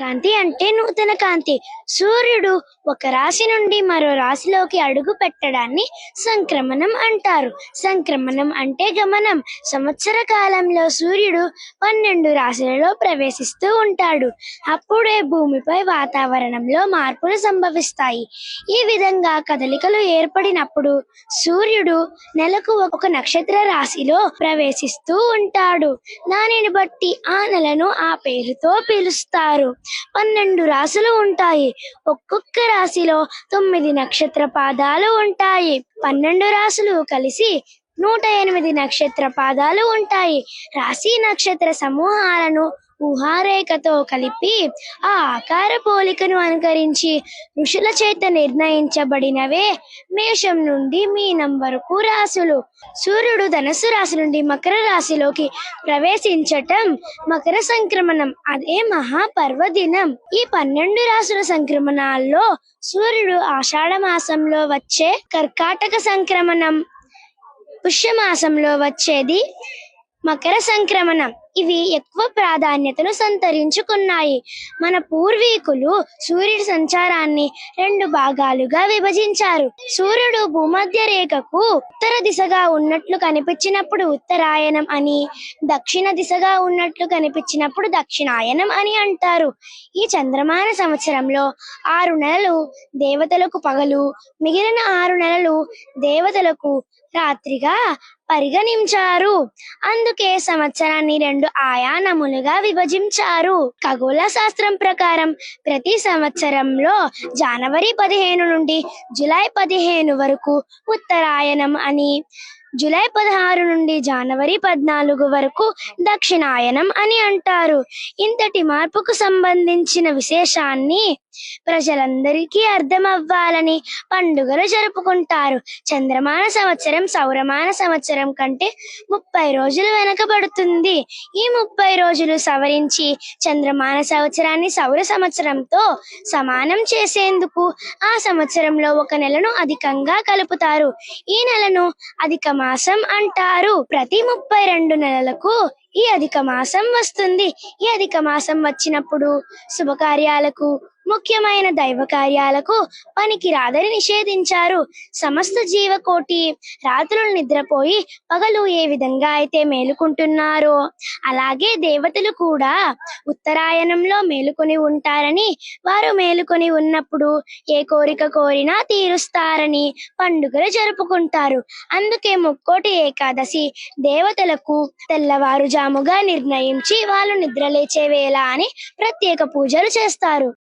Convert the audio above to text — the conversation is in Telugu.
కాంతి అంటే నూతన కాంతి సూర్యుడు ఒక రాశి నుండి మరో రాశిలోకి అడుగు పెట్టడాన్ని సంక్రమణం అంటారు. సంక్రమణం అంటే గమనం. సంవత్సర కాలంలో సూర్యుడు పన్నెండు రాశులలో ప్రవేశిస్తూ ఉంటాడు. అప్పుడే భూమిపై వాతావరణంలో మార్పులు సంభవిస్తాయి. ఈ విధంగా కదలికలు ఏర్పడినప్పుడు సూర్యుడు నెలకు ఒక నక్షత్ర రాశిలో ప్రవేశిస్తూ ఉంటాడు. దానిని బట్టి ఆ నెలను ఆ పేరుతో పిలుస్తారు. పన్నెండు రాశులు ఉంటాయి. ఒక్కొక్క రాశిలో తొమ్మిది నక్షత్ర పాదాలు ఉంటాయి. పన్నెండు రాశులు కలిసి నూట ఎనిమిది నక్షత్ర పాదాలు ఉంటాయి. రాశి నక్షత్ర సమూహాలను ఊహారేఖతో కలిపి ఆ ఆకార పోలికను అనుకరించి ఋషుల చేత నిర్ణయించబడినవే మేషం నుండి మీనం వరకు రాశులు. సూర్యుడు ధనస్సు రాశి నుండి మకర రాశిలోకి ప్రవేశించటం మకర సంక్రమణం అదే మహాపర్వదినం. ఈ పన్నెండు రాశుల సంక్రమణాల్లో సూర్యుడు ఆషాఢ మాసంలో వచ్చే కర్కాటక సంక్రమణం పుష్యమాసంలో వచ్చేది మకర సంక్రమణం. ఇవి ఎక్కువ ప్రాధాన్యతను సంతరించుకున్నాయి. మన పూర్వీకులు సూర్యుడి సంచారాన్ని రెండు భాగాలుగా విభజించారు. సూర్యుడు భూమధ్య రేఖకు ఉత్తర దిశగా ఉన్నట్లు కనిపించినప్పుడు ఉత్తరాయణం అని దక్షిణ దిశగా ఉన్నట్లు కనిపించినప్పుడు దక్షిణాయనం అని అంటారు. ఈ చంద్రమాన సంవత్సరంలో ఆరు నెలలు దేవతలకు పగలు మిగిలిన ఆరు నెలలు దేవతలకు రాత్రిగా పరిగణించారు. అందుకే సంవత్సరాన్ని రెండు ఆయానములుగా విభజించారు. ఖగోళ శాస్త్రం ప్రకారం ప్రతి సంవత్సరంలో జనవరి పదిహేను నుండి జూలై పదిహేను వరకు ఉత్తరాయణం అని జూలై పదహారు నుండి జనవరి పద్నాలుగు వరకు దక్షిణాయనం అని అంటారు. ఇంతటి మార్పుకు సంబంధించిన విశేషాన్ని ప్రజలందరికీ అర్థం అవ్వాలని పండుగలు జరుపుకుంటారు. చంద్రమాన సంవత్సరం సౌరమాన సంవత్సరం కంటే ముప్పై రోజులు వెనకబడుతుంది. ఈ ముప్పై రోజులు సవరించి చంద్రమాన సంవత్సరాన్ని సౌర సంవత్సరంతో సమానం చేసేందుకు ఆ సంవత్సరంలో ఒక నెలను అధికంగా కలుపుతారు. ఈ నెలను అధిక మాసం అంటారు. ప్రతి ముప్పై రెండు నెలలకు ఈ అధిక మాసం వస్తుంది. ఈ అధిక మాసం వచ్చినప్పుడు శుభకార్యాలకు ముఖ్యమైన దైవ కార్యాలకు పనికి రాదని నిషేధించారు. సమస్త జీవకోటి రాత్రులు నిద్రపోయి పగలు ఏ విధంగా అయితే మేలుకుంటున్నారో అలాగే దేవతలు కూడా ఉత్తరాయణంలో మేలుకొని ఉంటారని వారు మేలుకొని ఉన్నప్పుడు ఏ కోరిక కోరినా తీరుస్తారని పండుగలు జరుపుకుంటారు. అందుకే ముక్కోటి ఏకాదశి దేవతలకు తెల్లవారుజాముగా నిర్ణయించి వాళ్ళు నిద్రలేచే వేళ అని ప్రత్యేక పూజలు చేస్తారు.